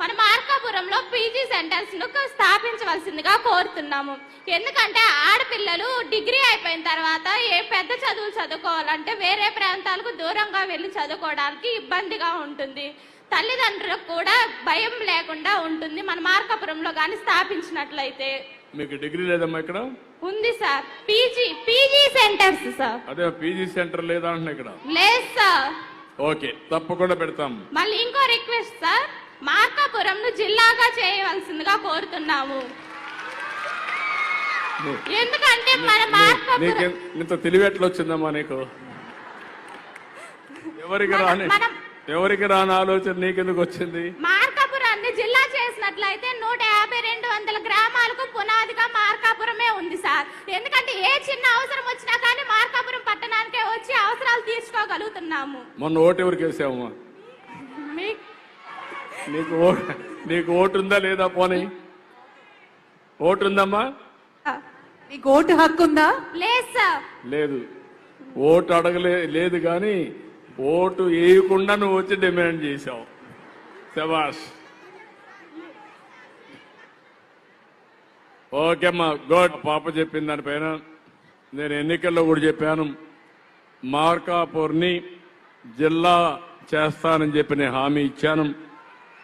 మన మార్కాపురంలో పీజీ సెంటర్స్ను స్థాపించవలసిందిగా కోరుతున్నాము. ఎందుకంటే ఆడపిల్లలు డిగ్రీ అయిపోయిన తర్వాత ఏ పెద్ద చదువులు చదువుకోవాలంటే వేరే ప్రాంతాలకు దూరంగా వెళ్ళి చదువుకోవడానికి ఇబ్బందిగా ఉంటుంది. తల్లిదండ్రులకు కూడా భయం లేకుండా ఉంటుంది మన మార్కాపురంలో కానీ స్థాపించినట్లయితే. మీకు డిగ్రీ లేదమ్మా ఇక్కడ? ఉంది sir. PG PG centres sir. అదే పీజీ సెంటర్ లేదా ఇక్కడ. లేదు సార్. ఓకే తప్పకుండా పెడతాం. మళ్ళీ ఇంకో రిక్వెస్ట్ సార్. మార్కాపురంను జిల్లాగా చేయవలసిందిగా కోరుతున్నాము. ఎందుకంటే మన ఇంత తెలివి ఎట్లా వచ్చిందమ్మా నీకు. ఎవరికి రాని ఎవరికి రాని ఆలోచన నీకెందుకు వచ్చింది? మార్కాపురాన్ని జిల్లా చేసినట్లయితే నూట యాభై రెండు వందల గ్రామాలకు పునాదిగా మార్కాపురమే ఉంది సార్. ఎందుకంటే ఏ చిన్న అవసరం వచ్చినా కానీ మార్కాపురం పట్టణానికే వచ్చి అవసరాలు తీర్చుకోగలుగుతున్నాము. మొన్న ఓటు ఎవరికి వేసావమ్మా మీ- నీకు ఓటు నీకు ఓటు ఉందా లేదా పోనీ? ఓటు ఉందమ్మా మీకు ఓటు హక్కు ఉందా లేదు సార్. లేదు. ఓటు అడగలే లేదు కానీ ఓటు వేయకుండా నువ్వు వచ్చి డిమాండ్ చేశావు. శబాష్ ఓకే అమ్మా గుడ్. పాప చెప్పిన దానిపైన. నేను ఎన్నికల్లో కూడా చెప్పాను. మార్కాపూర్ని జిల్లా చేస్తానని చెప్పి నేను హామీ ఇచ్చాను.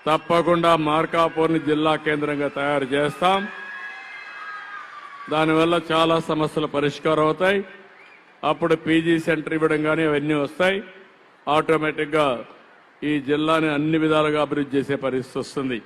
తప్పకుండా మార్కాపూర్ని జిల్లా కేంద్రంగా తయారు చేస్తాం. దానివల్ల చాలా సమస్యలు పరిష్కారం అవుతాయి. అప్పుడు పీజీ సెంటర్ ఇవ్వడం కానీ అవన్నీ వస్తాయి. ఆటోమేటిక్గా ఈ జిల్లాని అన్ని విధాలుగా అభివృద్ధి చేసే పరిస్థితి వస్తుంది.